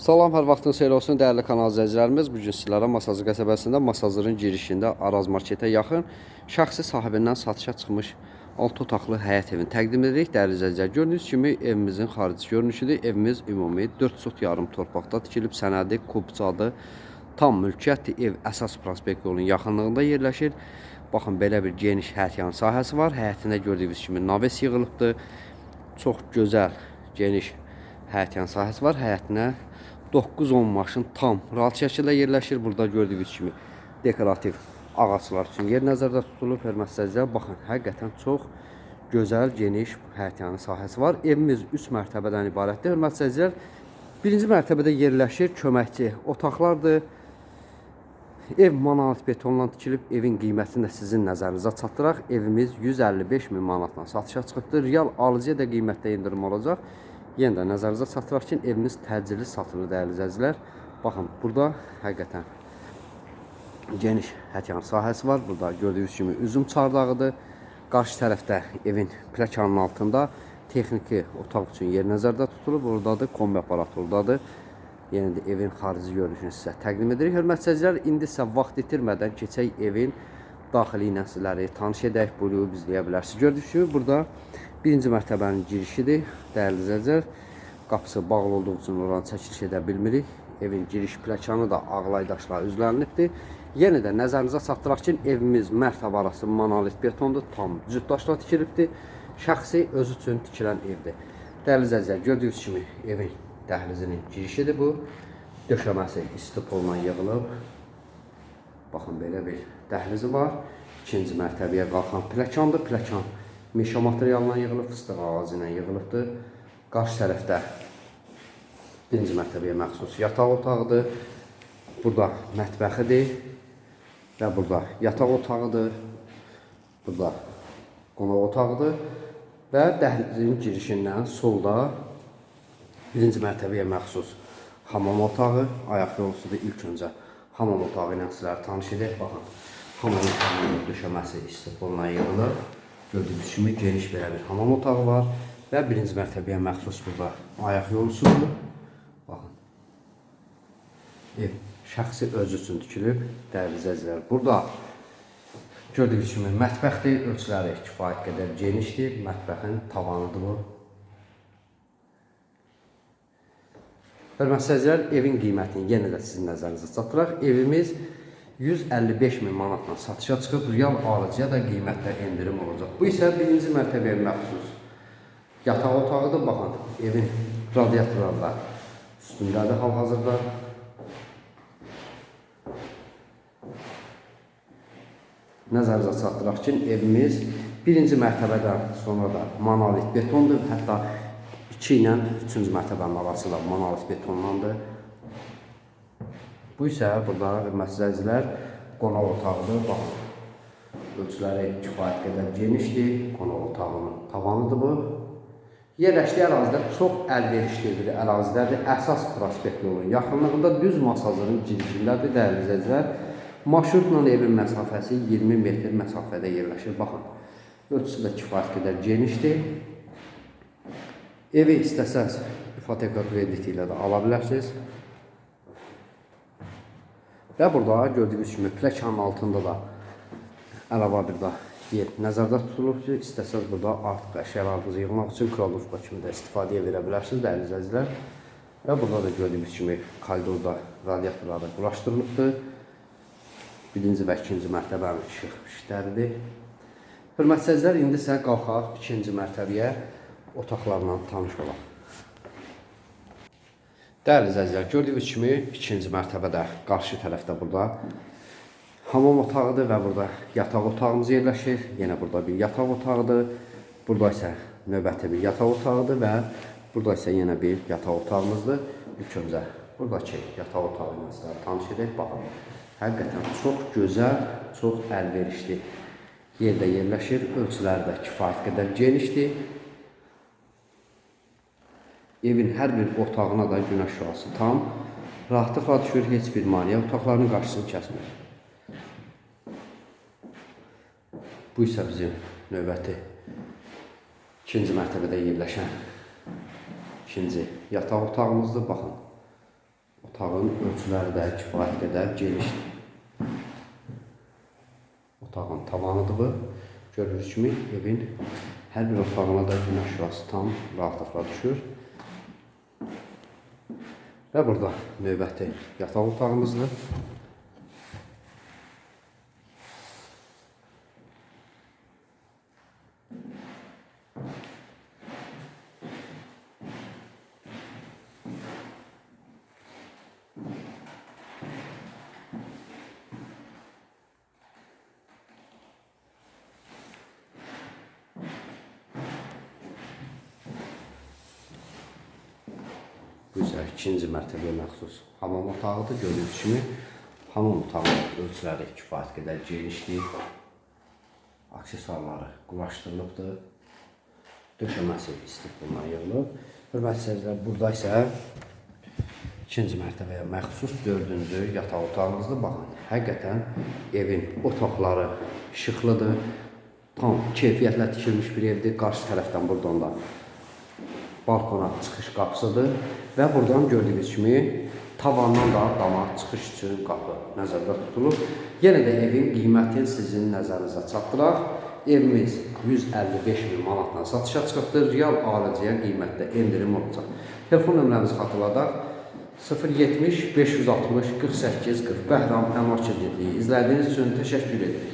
Salam, hər vaxtınız xeyir olsun dəyərli kanal izləyicilərimiz. Bu gün sizlərə Masazır qəsəbəsində Masazırın girişində Araz marketə yaxın şəxsi sahibindən satışa çıxmış 6 otaqlı həyət evini təqdim edirik. Dəyərli izləyicilər, gördüyünüz kimi evimizin xarici görünüşüdür. Evimiz ümumi 4 sot yarım torpaqda tikilib, sənədi, kubcadır. Tam mülkiyyətdir. Ev əsas prospekt yolunun yaxınlığında yerləşir. Baxın, belə bir geniş həyətyan sahəsi var. Həyətində gördüyünüz kimi naves yığılıbdır. Çox gözəl, geniş həyətyan sahəsi var. Həyətinə 9-10 maşın tam rahat şəkildə yerləşir. Burada gördüyünüz kimi dekorativ ağaclar üçün yer nəzərdə tutulub. Hörmətli izləyicilər, baxın, həqiqətən çox gözəl, geniş həyətyanı sahəsi var. Evimiz 3 mərtəbədən ibarətdir. Hörmətli izləyicilər, birinci mərtəbədə yerləşir köməkçi otaqlardır. Ev monolit betondan tikilib, evin qiymətini də sizin nəzərinizə çatdıraq. Evimiz 155 min manatla satışa çıxıbdır. Real alıcıya da qiymətdə endirim olacaq. Yenə də nəzərinizə çatdıraq ki, evimiz təcili satılır dəyərli izləyicilər. Baxın, burada həqiqətən geniş hətyan sahəsi var. Burada gördüyünüz kimi üzüm çardağıdır. Qarşı tərəfdə evin plakanın altında texniki otaq üçün yer nəzərdə tutulub. Oradadır, kombi aparatı. Yenə də evin xarici görünüşünü sizə təqdim edirik. Hörmətli izləyicilər, indi isə vaxt itirmədən keçək evin daxili ilə sizləri tanış edək, buyurub izləyə bilərsiniz. Gördüyünüz kimi burada birinci mərtəbənin girişidir. Dəyərli izləyicilər, qapısı bağlı olduğu üçün oranı çəkiliş edə bilmirik. Evin giriş plakanı da ağlay daşla üzlənilibdir. Yenə də nəzərinizə çatdıraq ki, evimiz mərtəbə arası monolit betondur, tam cüt daşla tikilibdir. Şəxsi özü üçün tikilən evdir. Dəyərli izləyicilər, gördüyünüz kimi evin dəhlizinin girişidir bu. Döşəməsi istipolla yığılıb. Baxın belə bir dəhlizi var. İkinci mərtəbəyə qalxan plakandır. Plakan meşə materialından yığılıb, fıstıq ağacı ilə yığılıbdır. Qarşı tərəfdə birinci mərtəbəyə məxsus yataq otağıdır. Burada mətbəxidir və burada yataq otağıdır. Burada qonaq otağıdır və dəhlizin girişindən solda birinci mərtəbəyə məxsus hamam otağı, ayaq yolusudur ilk öncə hamam otağı ilə sizləri tanış edək. Baxın, hamam otağının döşəməsi istiqboluna yığılır. Gördüyünüz kimi geniş belə bir hamam otağı var və birinci mərtəbəyə məxsus burada ayaq yolusudur. Baxın, ev şəxsi özü üçün tikilib, dəyərli izləyicilər. Burada gördüyünüz kimi mətbəxdir, ölçüləri kifayət qədər genişdir. Mətbəxin tavanıdır bu. Hörmətli səyircilər, evin qiymətini yenə də sizin nəzərinizə çatdıraq. Evimiz 155 min manatla satışa çıxıb, real alıcıya da qiymətdə endirim olacaq. Bu isə birinci mərtəbəyə məxsus yataq otağıdır. Baxın, evin radiatorları da üstündədir hal-hazırda. Nəzərinizə çatdıraq ki, evimiz birinci mərtəbədən sonra da monolit betondur. Hətta 2 ilə 3-cü mərtəbənin arası da monolit betondandır. Bu isə burada hörmətli izləyicilər qonaq otağıdır. Baxın. Ölçüləri kifayət qədər genişdir. Qonaq otağının tavanıdır bu. Yerləşdiyi ərazidə çox əlverişli bir ərazidədir. Əsas prospekt yolunun yaxınlığında düz masazının girişindədir dəyərli izləyicilər. Marşrutla evin məsafəsi 20 metr məsafədə yerləşir. Baxın, ölçüsü də kifayət qədər genişdir. Evi istəsəz ipoteka krediti ilə də ala bilərsiniz. Və burada gördüyünüz kimi plakanın altında da də yer nəzərdə tutulub ki, istəsəz burada artıq əşyalarınızı yığmaq üçün kradovka kimi də istifadəyə verə bilərsiniz dəyərli izləyicilər. Və burada da gördüyünüz kimi koridorda radiatorlar da quraşdırılıbdır. Birinci və ikinci mərtəbənin işıq işləridir. Hörmətli səyircilər, indi isə qalxaq ikinci mərtəbəyə otaqlarla tanış olaq. Dəyərli izləyicilər, gördüyünüz kimi ikinci mərtəbədə qarşı tərəfdə burada hamam otağıdır və burada yataq otağımız yerləşir. Yenə burada bir yataq otağıdır. Burada isə növbəti bir yataq otağıdır və burada isə yenə bir yataq otağımızdır. İlk öncə buradakı yataq otağı ilə sizlərə tanış edək. Baxın, həqiqətən çox gözəl, çox əlverişli yerdə yerləşir. Ölçüləri də kifayət qədər genişdir. Evin hər bir otağına da günəş şüası tam rahatlıqla düşür, heç bir maneə otaqlarının qarşısını kəsmir. Bu isə bizim növbəti ikinci mərtəbədə yerləşən ikinci yataq otağımızdır. Baxın, Otağın ölçüləri də kifayət qədər genişdir. Otağın tavanıdır bu. Gördüyünüz kimi evin hər bir otağına da günəş şüası tam rahatlıqla düşür. Və burada növbəti yataq otağımızdır. Bu isə ikinci mərtəbəyə məxsus hamam otağıdır. Gördüyünüz kimi hamam otağının ölçüləri kifayət qədər genişdir. Aksesuarları quraşdırılıbdır. Döşəməsi istif bundan yığılıb. Hörmətli seyircilər, burada isə ikinci mərtəbəyə məxsus dördüncü yataq otağımızdır. Baxın, həqiqətən evin otaqları işıqlıdır. Tam keyfiyyətlə tikilmiş bir evdir. Qarşı tərəfdən buradan da balkona çıxış qapısıdır və buradan gördüyünüz kimi tavandan da dama çıxış üçün qapı nəzərdə tutulub. Yenə də evin qiymətini sizin nəzərinizə çatdıraq. Evimiz 155 min manatdan satışa çıxıbdır. Real alıcıya qiymətdə endirim olacaq. Telefon nömrəmizi xatırladaq. 070 560 48 40 Bəhram Əmlak Şirkəti. İzlədiyiniz üçün təşəkkür edirik.